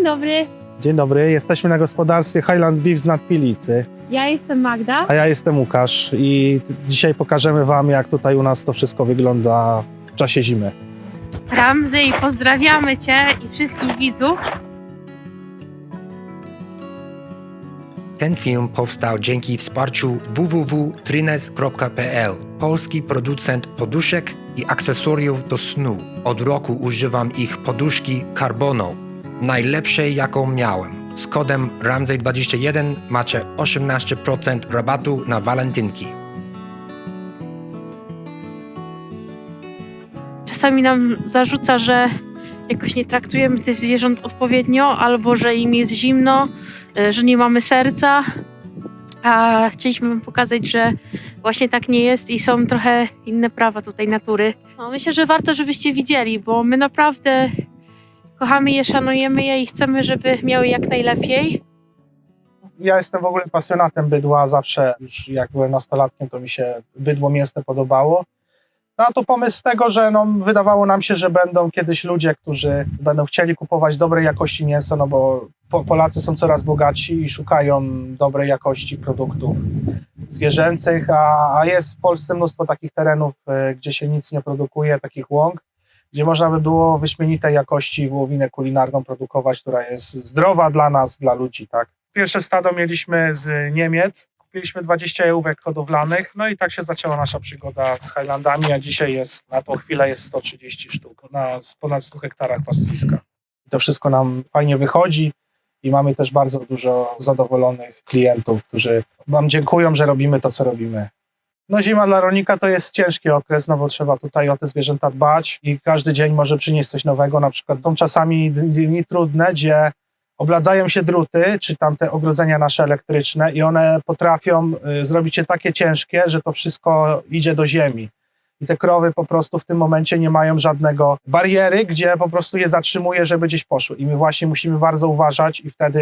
Dzień dobry, Dzień dobry, jesteśmy na gospodarstwie Highland Beef z Nadpilicy, ja jestem Magda. a ja jestem Łukasz i dzisiaj pokażemy Wam, jak tutaj u nas to wszystko wygląda w czasie zimy. Ramzy pozdrawiamy Cię i wszystkich widzów. Ten film powstał dzięki wsparciu www.trines.pl, polski producent poduszek i akcesoriów do snu. Od roku używam ich poduszki Carbono, najlepszej jaką miałem. Z kodem RAMZEJ21 macie 18% rabatu na walentynki. Czasami nam zarzuca, że jakoś nie traktujemy tych zwierząt odpowiednio, albo że im jest zimno, e, że nie mamy serca. A chcieliśmy pokazać, że właśnie tak nie jest i są trochę inne prawa tutaj natury. No, myślę, że warto, żebyście widzieli, bo my naprawdę kochamy je, szanujemy je i chcemy, żeby miały jak najlepiej. Ja jestem w ogóle pasjonatem bydła, zawsze już jak byłem nastolatkiem, to mi się bydło mięsne podobało. No a to pomysł tego, że no, wydawało nam się, że będą kiedyś ludzie, którzy będą chcieli kupować dobrej jakości mięso, no bo po, Polacy są coraz bogatsi i szukają dobrej jakości produktów zwierzęcych, a, a jest w Polsce mnóstwo takich terenów, y, gdzie się nic nie produkuje, takich łąk, gdzie można by było wyśmienitej jakości wołowinę kulinarną produkować, która jest zdrowa dla nas, dla ludzi, tak. Pierwsze stado mieliśmy z Niemiec, kupiliśmy 20 jałówek hodowlanych, no i tak się zaczęła nasza przygoda z Highlandami, a dzisiaj jest, na tą chwilę jest 130 sztuk, na ponad 100 hektarach pastwiska. To wszystko nam fajnie wychodzi i mamy też bardzo dużo zadowolonych klientów, którzy nam dziękują, że robimy to, co robimy. No zima dla rolnika to jest ciężki okres, no bo trzeba tutaj o te zwierzęta dbać i każdy dzień może przynieść coś nowego. Na przykład są czasami dni trudne, gdzie obladzają się druty, czy tam te ogrodzenia nasze elektryczne i one potrafią y, zrobić się takie ciężkie, że to wszystko idzie do ziemi. I te krowy po prostu w tym momencie nie mają żadnego bariery, gdzie po prostu je zatrzymuje, żeby gdzieś poszły. I my właśnie musimy bardzo uważać i wtedy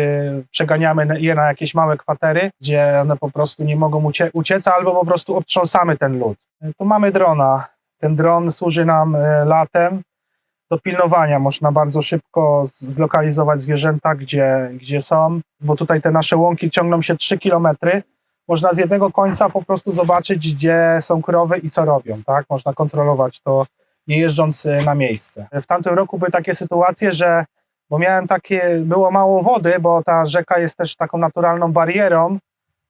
przeganiamy je na jakieś małe kwatery, gdzie one po prostu nie mogą ucie- uciec, albo po prostu obtrząsamy ten lód. Tu mamy drona. Ten dron służy nam y, latem do pilnowania. Można bardzo szybko zlokalizować zwierzęta, gdzie, gdzie są, bo tutaj te nasze łąki ciągną się 3 kilometry. Można z jednego końca po prostu zobaczyć, gdzie są krowy i co robią. Tak? Można kontrolować to, nie jeżdżąc y, na miejsce. W tamtym roku były takie sytuacje, że bo miałem takie, było mało wody, bo ta rzeka jest też taką naturalną barierą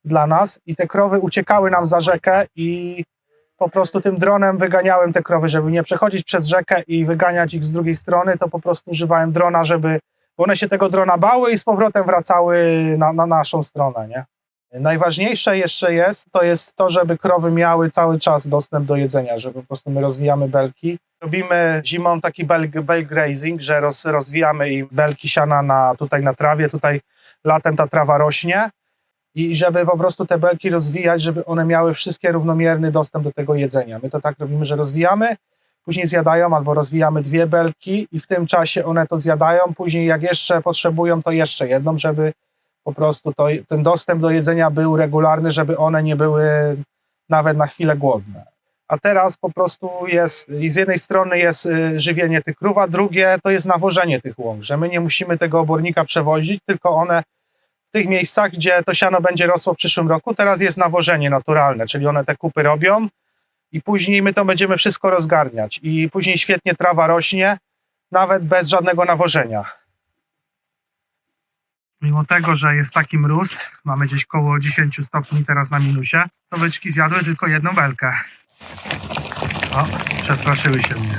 dla nas i te krowy uciekały nam za rzekę i po prostu tym dronem wyganiałem te krowy, żeby nie przechodzić przez rzekę i wyganiać ich z drugiej strony, to po prostu używałem drona, żeby one się tego drona bały i z powrotem wracały na, na naszą stronę, nie? Najważniejsze jeszcze jest, to jest to, żeby krowy miały cały czas dostęp do jedzenia, że po prostu my rozwijamy belki. Robimy zimą taki bel, bel grazing, że roz, rozwijamy im belki siana na, tutaj na trawie, tutaj latem ta trawa rośnie i żeby po prostu te belki rozwijać, żeby one miały wszystkie równomierny dostęp do tego jedzenia. My to tak robimy, że rozwijamy, później zjadają albo rozwijamy dwie belki i w tym czasie one to zjadają, później jak jeszcze potrzebują, to jeszcze jedną, żeby po prostu to, ten dostęp do jedzenia był regularny, żeby one nie były nawet na chwilę głodne. A teraz po prostu jest, z jednej strony jest y, żywienie tych krów, a drugie to jest nawożenie tych łąk, że my nie musimy tego obornika przewozić, tylko one w tych miejscach, gdzie to siano będzie rosło w przyszłym roku, teraz jest nawożenie naturalne, czyli one te kupy robią i później my to będziemy wszystko rozgarniać i później świetnie trawa rośnie, nawet bez żadnego nawożenia. Mimo tego, że jest taki mróz, mamy gdzieś koło 10 stopni teraz na minusie, to byczki zjadły tylko jedną belkę. O, przestraszyły się mnie.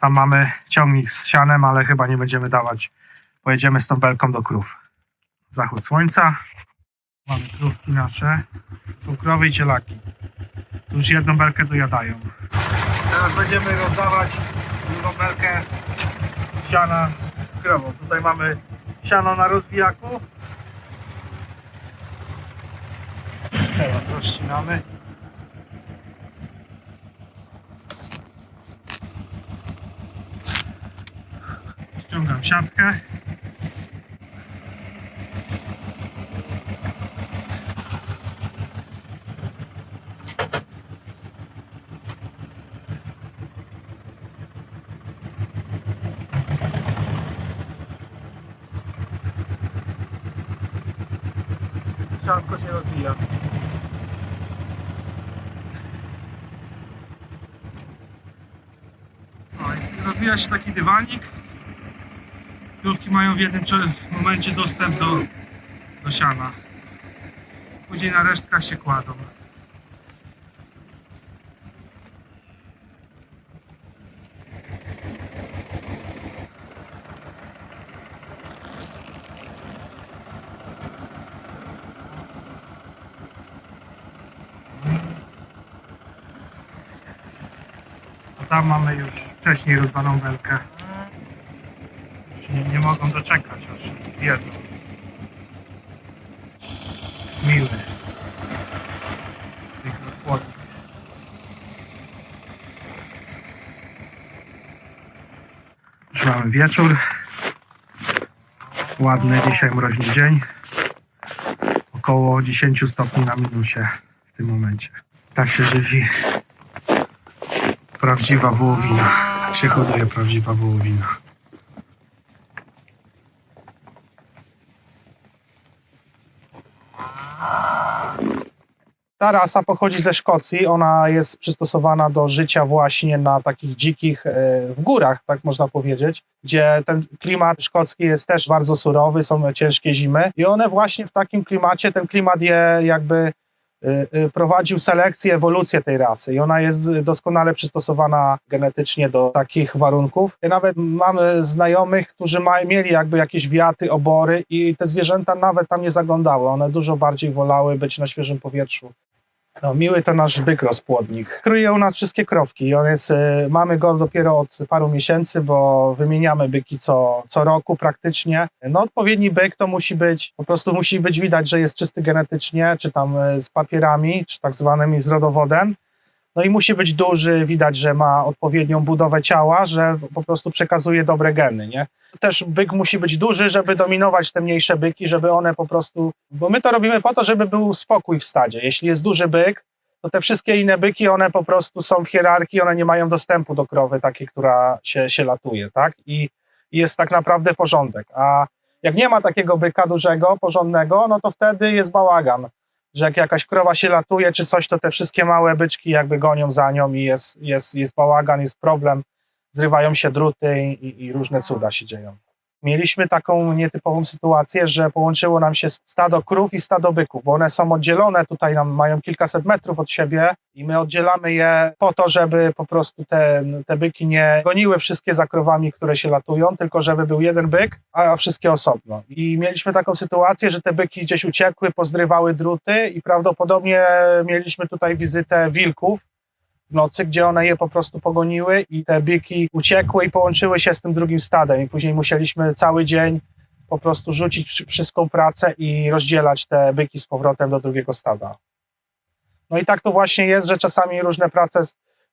Tam mamy ciągnik z sianem, ale chyba nie będziemy dawać. Pojedziemy z tą belką do krów. Zachód słońca. Mamy krówki nasze. To są krowy i cielaki. Tu już jedną belkę dojadają. Teraz będziemy rozdawać drugą belkę siana krową. Tutaj mamy siano na rozbijaku. Teraz rozcinamy. Ściągam siatkę. siatko się rozwija. No rozwija się taki dywanik. Krówki mają w jednym momencie dostęp do, do siana. Później na resztkach się kładą. Tam mamy już wcześniej rozwaną belkę. Nie, nie mogą doczekać, aż zjedzą. Miły. Mikroskładnik. Już mamy wieczór. Ładny dzisiaj mroźny dzień. Około 10 stopni na minusie w tym momencie. Tak się żywi prawdziwa wołowina. Się hoduje prawdziwa wołowina. Ta rasa pochodzi ze Szkocji. Ona jest przystosowana do życia właśnie na takich dzikich e, w górach, tak można powiedzieć, gdzie ten klimat szkocki jest też bardzo surowy, są ciężkie zimy i one właśnie w takim klimacie, ten klimat je jakby prowadził selekcję, ewolucję tej rasy i ona jest doskonale przystosowana genetycznie do takich warunków. Nawet mamy znajomych, którzy ma, mieli jakby jakieś wiaty, obory i te zwierzęta nawet tam nie zaglądały. One dużo bardziej wolały być na świeżym powietrzu. No, miły to nasz byk rozpłodnik. Kryje u nas wszystkie krowki on jest, y, mamy go dopiero od paru miesięcy, bo wymieniamy byki co, co roku praktycznie. No odpowiedni byk to musi być, po prostu musi być widać, że jest czysty genetycznie, czy tam y, z papierami, czy tak zwanymi z rodowodem. No i musi być duży, widać, że ma odpowiednią budowę ciała, że po prostu przekazuje dobre geny, nie? Też byk musi być duży, żeby dominować te mniejsze byki, żeby one po prostu, bo my to robimy po to, żeby był spokój w stadzie. Jeśli jest duży byk, to te wszystkie inne byki, one po prostu są w hierarchii, one nie mają dostępu do krowy takiej, która się, się latuje, tak? I jest tak naprawdę porządek. A jak nie ma takiego byka dużego, porządnego, no to wtedy jest bałagan, że jak jakaś krowa się latuje czy coś, to te wszystkie małe byczki jakby gonią za nią i jest, jest, jest bałagan, jest problem, zrywają się druty i, i różne cuda się dzieją. Mieliśmy taką nietypową sytuację, że połączyło nam się stado krów i stado byków, bo one są oddzielone, tutaj nam mają kilkaset metrów od siebie i my oddzielamy je po to, żeby po prostu te, te byki nie goniły wszystkie za krowami, które się latują, tylko żeby był jeden byk, a wszystkie osobno. I mieliśmy taką sytuację, że te byki gdzieś uciekły, pozdrywały druty i prawdopodobnie mieliśmy tutaj wizytę wilków, w nocy, gdzie one je po prostu pogoniły i te byki uciekły i połączyły się z tym drugim stadem i później musieliśmy cały dzień po prostu rzucić wszy- wszystką pracę i rozdzielać te byki z powrotem do drugiego stada. No i tak to właśnie jest, że czasami różne prace,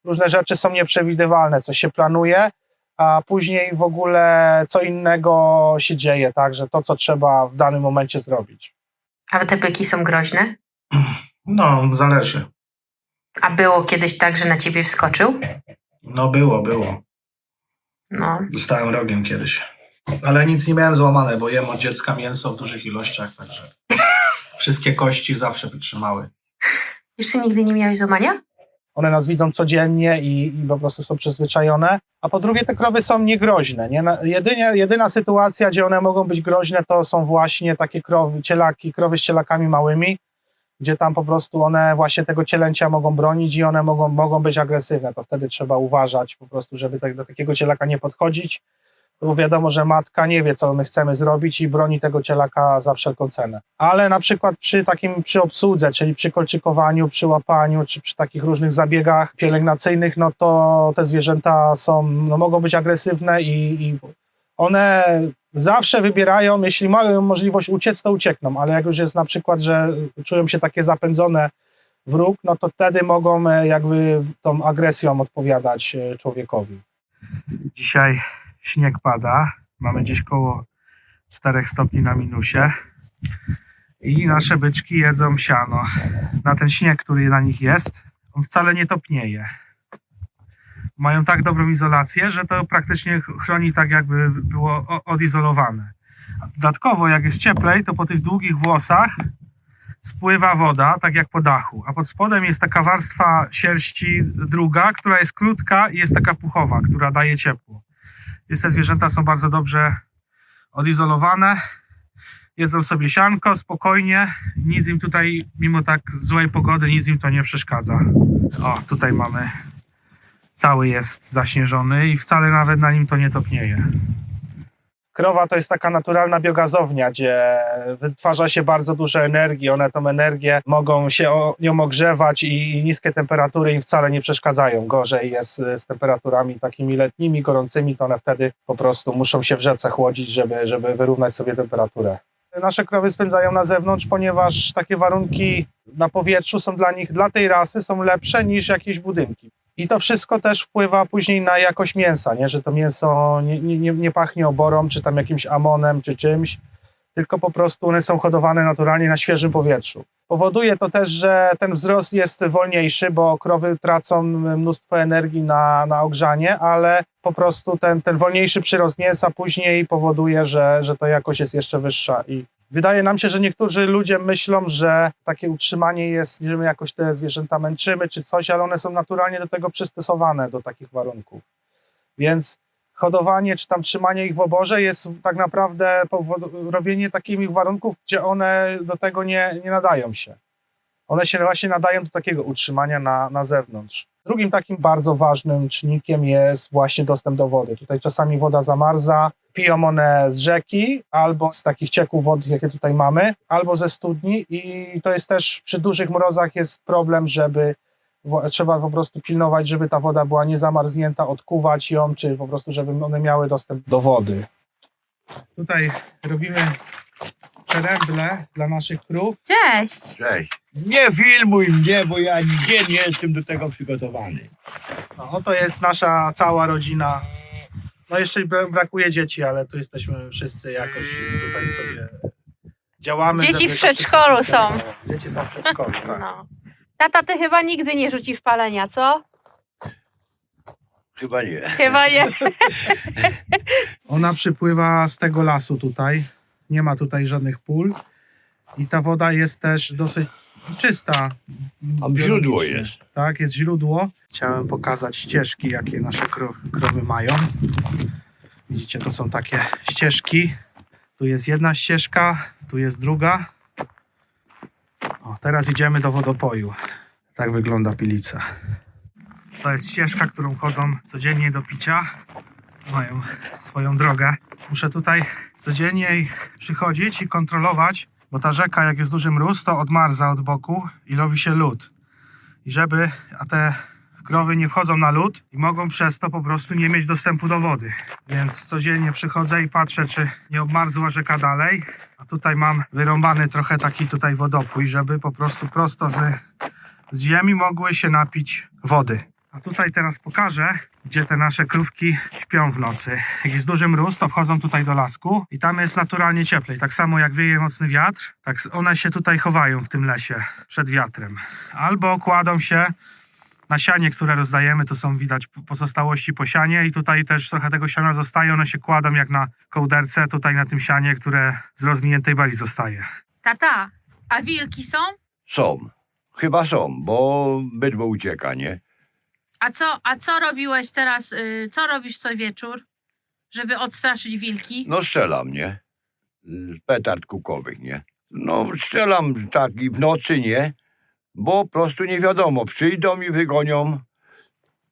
różne rzeczy są nieprzewidywalne, coś się planuje, a później w ogóle co innego się dzieje, tak, że to, co trzeba w danym momencie zrobić. A te byki są groźne? No, zależy. A było kiedyś tak, że na ciebie wskoczył? No było, było. No. Dostałem rogiem kiedyś. Ale nic nie miałem złamane, bo jem od dziecka mięso w dużych ilościach, także wszystkie kości zawsze wytrzymały. Jeszcze nigdy nie miałeś złamania? One nas widzą codziennie i, i po prostu są przyzwyczajone. A po drugie, te krowy są niegroźne. Nie? Jedynie, jedyna sytuacja, gdzie one mogą być groźne, to są właśnie takie krowy, cielaki, krowy z cielakami małymi, gdzie tam po prostu one właśnie tego cielęcia mogą bronić i one mogą, mogą być agresywne. To wtedy trzeba uważać po prostu, żeby tak, do takiego cielaka nie podchodzić, bo wiadomo, że matka nie wie, co my chcemy zrobić i broni tego cielaka za wszelką cenę. Ale na przykład przy takim, przy obsłudze, czyli przy kolczykowaniu, przy łapaniu, czy przy takich różnych zabiegach pielęgnacyjnych, no to te zwierzęta są, no mogą być agresywne i, i one zawsze wybierają, jeśli mają możliwość uciec, to uciekną, ale jak już jest na przykład, że czują się takie zapędzone wróg, no to wtedy mogą e, jakby tą agresją odpowiadać e, człowiekowi. Dzisiaj śnieg pada, mamy gdzieś koło 4 stopni na minusie i nasze byczki jedzą siano. Na ten śnieg, który na nich jest, on wcale nie topnieje. Mają tak dobrą izolację, że to praktycznie ch- chroni tak, jakby było odizolowane. Dodatkowo, jak jest cieplej, to po tych długich włosach spływa woda, tak jak po dachu, a pod spodem jest taka warstwa sierści druga, która jest krótka i jest taka puchowa, która daje ciepło. Więc te zwierzęta są bardzo dobrze odizolowane, jedzą sobie sianko spokojnie, nic im tutaj, mimo tak złej pogody, nic im to nie przeszkadza. O, tutaj mamy, cały jest zaśnieżony i wcale nawet na nim to nie topnieje. Krowa to jest taka naturalna biogazownia, gdzie wytwarza się bardzo dużo energii. One tą energię mogą się o, nią ogrzewać i niskie temperatury im wcale nie przeszkadzają. Gorzej jest z temperaturami takimi letnimi, gorącymi, to one wtedy po prostu muszą się w rzece chłodzić, żeby, żeby wyrównać sobie temperaturę. Nasze krowy spędzają na zewnątrz, ponieważ takie warunki na powietrzu są dla nich, dla tej rasy są lepsze niż jakieś budynki. I to wszystko też wpływa później na jakość mięsa, nie? że to mięso nie, nie, nie- nie pachnie oborą, czy tam jakimś amonem, czy czymś, tylko po prostu one są hodowane naturalnie na świeżym powietrzu. Powoduje to też, że ten wzrost jest wolniejszy, bo krowy tracą mnóstwo energii na, na ogrzanie, ale po prostu ten, ten wolniejszy przyrost mięsa później powoduje, że, że ta jakość jest jeszcze wyższa i Wydaje nam się, że niektórzy ludzie myślą, że takie utrzymanie jest, że my jakoś te zwierzęta męczymy czy coś, ale one są naturalnie do tego przystosowane, do takich warunków. Więc hodowanie czy tam trzymanie ich w oborze jest tak naprawdę robienie takich warunków, gdzie one do tego nie, nie nadają się. One się właśnie nadają do takiego utrzymania na, na zewnątrz. Drugim takim bardzo ważnym czynnikiem jest właśnie dostęp do wody. Tutaj czasami woda zamarza, piją one z rzeki albo z takich cieków wodnych, jakie tutaj mamy, albo ze studni i to jest też przy dużych mrozach jest problem, żeby trzeba po prostu pilnować, żeby ta woda była nie zamarznięta, odkuwać ją, czy po prostu, żeby one miały dostęp do wody. Tutaj robimy przeręble dla naszych krów. Cześć! Cześć. Nie filmuj mnie, bo ja nigdzie nie jestem do tego przygotowany. No, to jest nasza cała rodzina. No jeszcze bra- brakuje dzieci, ale tu jesteśmy wszyscy jakoś tutaj sobie działamy. Dzieci w przedszkolu są. Dzieci są w przedszkolu, tak. No. Tata, ty chyba nigdy nie rzucisz palenia, co? Chyba nie. Chyba nie. Ona przypływa z tego lasu tutaj. Nie ma tutaj żadnych pól. I ta woda jest też dosyć czysta. A źródło jest. Tak, jest źródło. Chciałem pokazać ścieżki, jakie nasze krowy, krowy mają. Widzicie, to są takie ścieżki. Tu jest jedna ścieżka, tu jest druga. O, teraz idziemy do wodopoju. Tak wygląda pilica. To jest ścieżka, którą chodzą codziennie do picia. Mają swoją drogę. Muszę tutaj codziennie przychodzić i kontrolować, bo ta rzeka, jak jest duży mróz, to odmarza od boku i robi się lód. I żeby, a te krowy nie wchodzą na lód i mogą przez to po prostu nie mieć dostępu do wody. Więc codziennie przychodzę i patrzę, czy nie obmarzła rzeka dalej. A tutaj mam wyrąbany trochę taki tutaj wodopój, żeby po prostu prosto z, z ziemi mogły się napić wody. A tutaj teraz pokażę, gdzie te nasze krówki śpią w nocy. Jak jest duży mróz, to wchodzą tutaj do lasku i tam jest naturalnie cieplej. Tak samo jak wieje mocny wiatr, tak one się tutaj chowają w tym lesie przed wiatrem. Albo kładą się na sianie, które rozdajemy, to są widać pozostałości po sianie i tutaj też trochę tego siana zostaje, one się kładą jak na kołderce tutaj na tym sianie, które z rozwiniętej bali zostaje. Tata, a wilki są? Są. Chyba są, bo bydło ucieka, nie? A co, a co robiłeś teraz, y, co robisz co wieczór, żeby odstraszyć wilki? No strzelam, nie? Z petard kukowych, nie? No strzelam tak i w nocy, nie? Bo po prostu nie wiadomo, przyjdą i wygonią.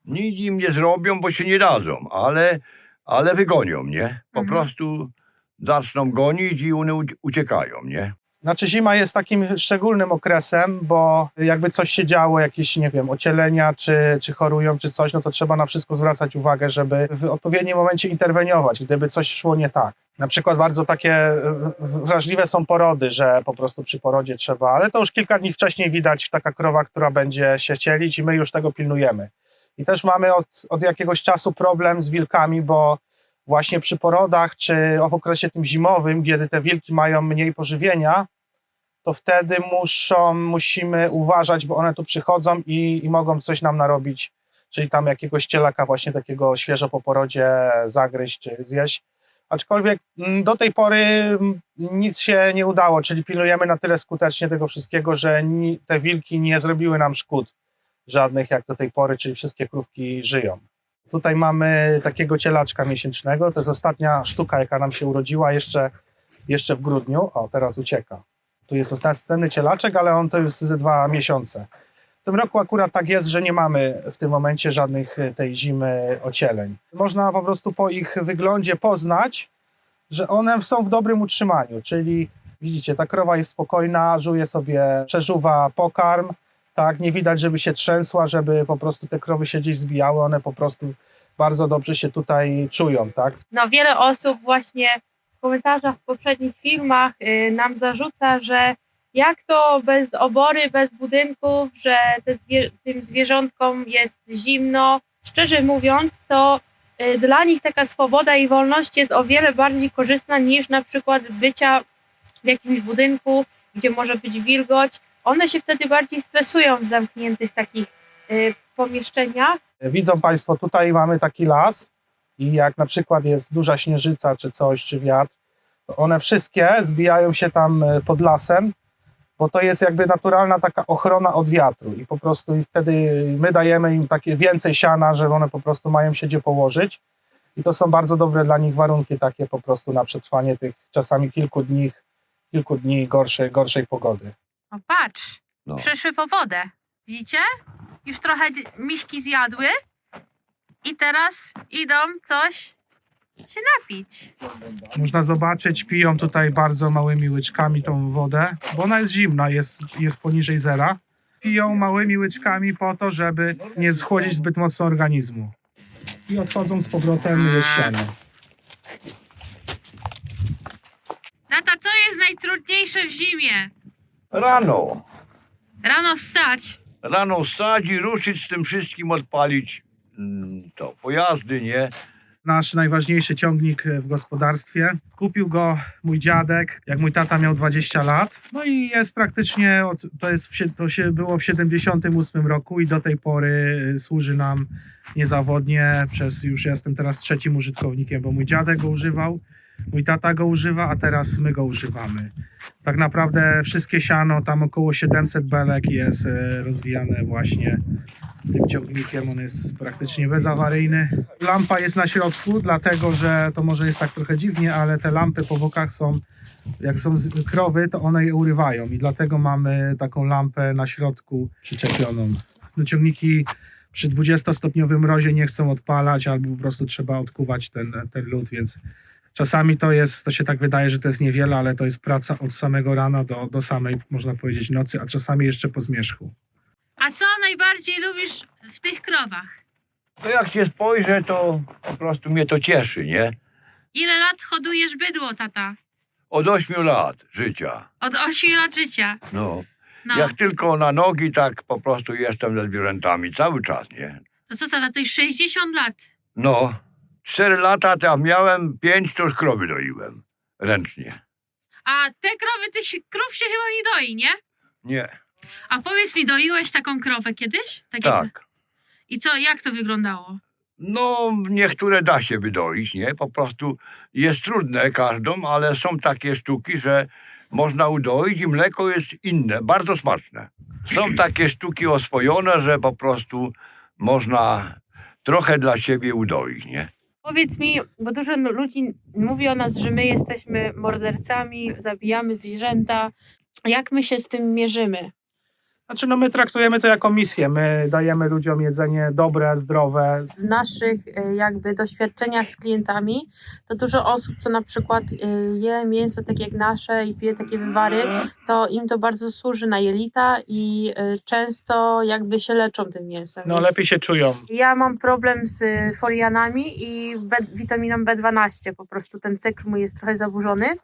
Nic im nie zrobią, bo się nie dadzą, ale, ale wygonią, nie? Po Mhm. prostu zaczną gonić i one ucie- uciekają, nie? Znaczy zima jest takim szczególnym okresem, bo jakby coś się działo, jakieś, nie wiem, ocielenia, czy, czy chorują, czy coś, no to trzeba na wszystko zwracać uwagę, żeby w odpowiednim momencie interweniować, gdyby coś szło nie tak. Na przykład bardzo takie e, wrażliwe są porody, że po prostu przy porodzie trzeba, ale to już kilka dni wcześniej widać taka krowa, która będzie się cielić i my już tego pilnujemy. I też mamy od, od jakiegoś czasu problem z wilkami, bo właśnie przy porodach, czy w okresie tym zimowym, kiedy te wilki mają mniej pożywienia, to wtedy muszą, musimy uważać, bo one tu przychodzą i, i mogą coś nam narobić, czyli tam jakiegoś cielaka właśnie takiego świeżo po porodzie zagryźć czy zjeść. Aczkolwiek mm, do tej pory mm, nic się nie udało, czyli pilnujemy na tyle skutecznie tego wszystkiego, że ni, te wilki nie zrobiły nam szkód żadnych jak do tej pory, czyli wszystkie krówki żyją. Tutaj mamy takiego cielaczka miesięcznego, to jest ostatnia sztuka, jaka nam się urodziła jeszcze, jeszcze w grudniu. O, teraz ucieka. Tu jest następny cielaczek, ale on to już ze dwa miesiące. W tym roku akurat tak jest, że nie mamy w tym momencie żadnych y, tej zimy ocieleń. Można po prostu po ich wyglądzie poznać, że one są w dobrym utrzymaniu, czyli widzicie, ta krowa jest spokojna, żuje sobie, przeżuwa pokarm, tak, nie widać, żeby się trzęsła, żeby po prostu te krowy się gdzieś zbijały, one po prostu bardzo dobrze się tutaj czują, tak. No wiele osób właśnie komentarzach w poprzednich filmach y, nam zarzuca, że jak to bez obory, bez budynków, że te zwie- tym zwierzątkom jest zimno. Szczerze mówiąc, to y, dla nich taka swoboda i wolność jest o wiele bardziej korzystna niż na przykład bycia w jakimś budynku, gdzie może być wilgoć. One się wtedy bardziej stresują w zamkniętych takich y, pomieszczeniach. Widzą Państwo, tutaj mamy taki las i jak na przykład jest duża śnieżyca czy coś, czy wiatr, to one wszystkie zbijają się tam e, pod lasem, bo to jest jakby naturalna taka ochrona od wiatru i po prostu i wtedy my dajemy im takie więcej siana, że one po prostu mają się gdzie położyć i to są bardzo dobre dla nich warunki takie po prostu na przetrwanie tych czasami kilku dni, kilku dni gorszej, gorszej pogody. O patrz, No. przyszły po wodę. Widzicie? Już trochę miśki zjadły i teraz idą coś się napić. Można zobaczyć, piją tutaj bardzo małymi łyczkami tą wodę, bo ona jest zimna, jest, jest poniżej zera. Piją małymi łyczkami po to, żeby nie schłodzić zbyt mocno organizmu. I odchodzą z powrotem siano. Tata, co jest najtrudniejsze w zimie? Rano. Rano wstać. Rano wstać i ruszyć z tym wszystkim, odpalić to pojazdy, nie? Nasz najważniejszy ciągnik w gospodarstwie. Kupił go mój dziadek, jak mój tata miał 20 lat. No i jest praktycznie, od, to, jest w, to się było w 78 roku i do tej pory y, służy nam niezawodnie. Przez już jestem teraz trzecim użytkownikiem, bo mój dziadek go używał, mój tata go używa, a teraz my go używamy. Tak naprawdę wszystkie siano, tam około 700 belek jest y, rozwijane właśnie tym ciągnikiem. On jest praktycznie bezawaryjny. Lampa jest na środku, dlatego że to może jest tak trochę dziwnie, ale te lampy po bokach są, jak są krowy, to one je urywają i dlatego mamy taką lampę na środku przyczepioną. No, ciągniki przy 20-stopniowym mrozie nie chcą odpalać albo po prostu trzeba odkuwać ten, ten lód, więc czasami to jest, to się tak wydaje, że to jest niewiele, ale to jest praca od samego rana do, do samej, można powiedzieć, nocy, a czasami jeszcze po zmierzchu. A co najbardziej lubisz w tych krowach? To jak się spojrzę, to po prostu mnie to cieszy, nie? Ile lat hodujesz bydło, tata? Od 8 lat życia. Od 8 lat życia. No. No, Jak tylko na nogi, tak po prostu jestem ze zwierzętami cały czas, nie? to co tata, to już 60 lat. No. 4 lata to miałem, 5 to już krowy doiłem. Ręcznie. A te krowy, tych się- krów się chyba nie doi, nie? Nie. A powiedz mi, doiłeś taką krowę kiedyś? Takie- Tak. I co, jak to wyglądało? No, niektóre da się wydoić, nie? Po prostu jest trudne każdą, ale są takie sztuki, że można udoić i mleko jest inne, bardzo smaczne. Są takie sztuki oswojone, że po prostu można trochę dla siebie udoić, nie? Powiedz mi, bo dużo ludzi mówi o nas, że my jesteśmy mordercami, zabijamy zwierzęta. Jak my się z tym mierzymy? Znaczy, no my traktujemy to jako misję. My dajemy ludziom jedzenie dobre, zdrowe. W naszych e, jakby doświadczeniach z klientami, to dużo osób, co na przykład e, je mięso tak jak nasze i pije takie wywary, to im to bardzo służy na jelita i e, często jakby się leczą tym mięsem. No Więc lepiej się czują. Ja mam problem z folianami i B, witaminą B12. Po prostu ten cykl mój jest trochę zaburzony.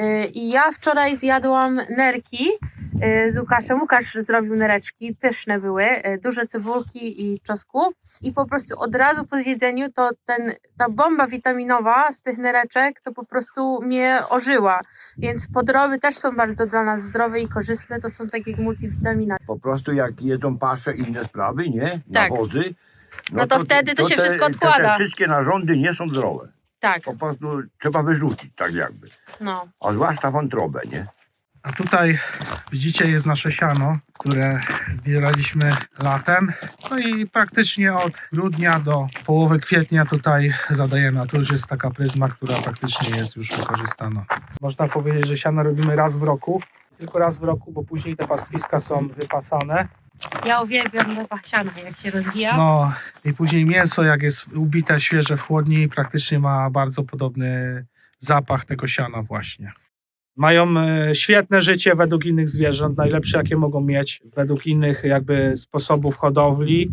Y, I ja wczoraj zjadłam nerki y, z Łukaszem. Łukasz zrobił nereczki, pyszne były, y, duże cebulki i czosku. I po prostu od razu po zjedzeniu to ten, ta bomba witaminowa z tych nereczek to po prostu mnie ożyła. Więc podroby też są bardzo dla nas zdrowe i korzystne. To są takie jak multivitamina. Po prostu jak jedzą pasze i inne sprawy, nie? Tak. Nawozy. No to wtedy to się wszystko te, To odkłada. te wszystkie narządy nie są zdrowe. Tak, Po prostu trzeba wyrzucić, tak jakby. no. A zwłaszcza wątrobę, nie? A tutaj widzicie jest nasze siano, które zbieraliśmy latem. No i praktycznie od grudnia do połowy kwietnia tutaj zadajemy. A tu już jest taka pryzma, która praktycznie jest już wykorzystana. Można powiedzieć, że siano robimy raz w roku. Tylko raz w roku, bo później te pastwiska są wypasane. Ja uwielbiam lewa jak się rozwija. No i później mięso, jak jest ubite świeże w chłodni, praktycznie ma bardzo podobny zapach tego siana właśnie. Mają e, świetne życie według innych zwierząt, najlepsze jakie mogą mieć, według innych jakby sposobów hodowli.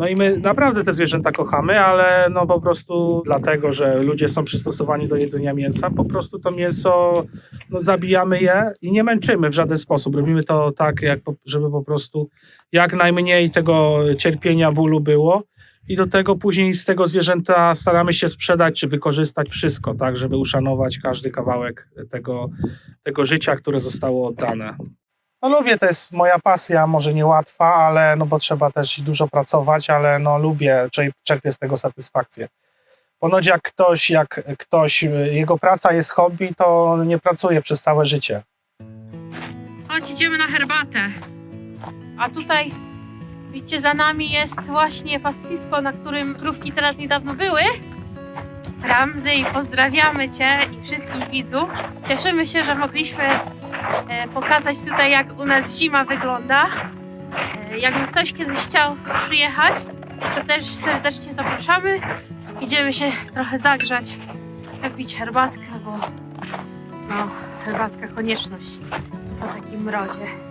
No i my naprawdę te zwierzęta kochamy, ale no po prostu dlatego, że ludzie są przystosowani do jedzenia mięsa, po prostu to mięso, no zabijamy je i nie męczymy w żaden sposób. Robimy to tak, jak, żeby po prostu jak najmniej tego cierpienia, bólu było. I do tego później z tego zwierzęta staramy się sprzedać czy wykorzystać wszystko, tak, żeby uszanować każdy kawałek tego, tego życia, które zostało oddane. No lubię, to jest moja pasja, może niełatwa, ale no bo trzeba też dużo pracować, ale no lubię, cze- czerpię z tego satysfakcję. Ponoć jak ktoś, jak ktoś, jego praca jest hobby, to nie pracuje przez całe życie. Chodź, idziemy na herbatę. A tutaj, widzicie, za nami jest właśnie pastwisko, na którym krówki teraz niedawno były. Ramzy, pozdrawiamy Cię i wszystkich widzów. Cieszymy się, że mogliśmy pokazać tutaj, jak u nas zima wygląda. E, jakby ktoś kiedyś chciał przyjechać, to też serdecznie zapraszamy. Idziemy się trochę zagrzać, wypić herbatkę, bo no, herbatka konieczność po takim mrozie.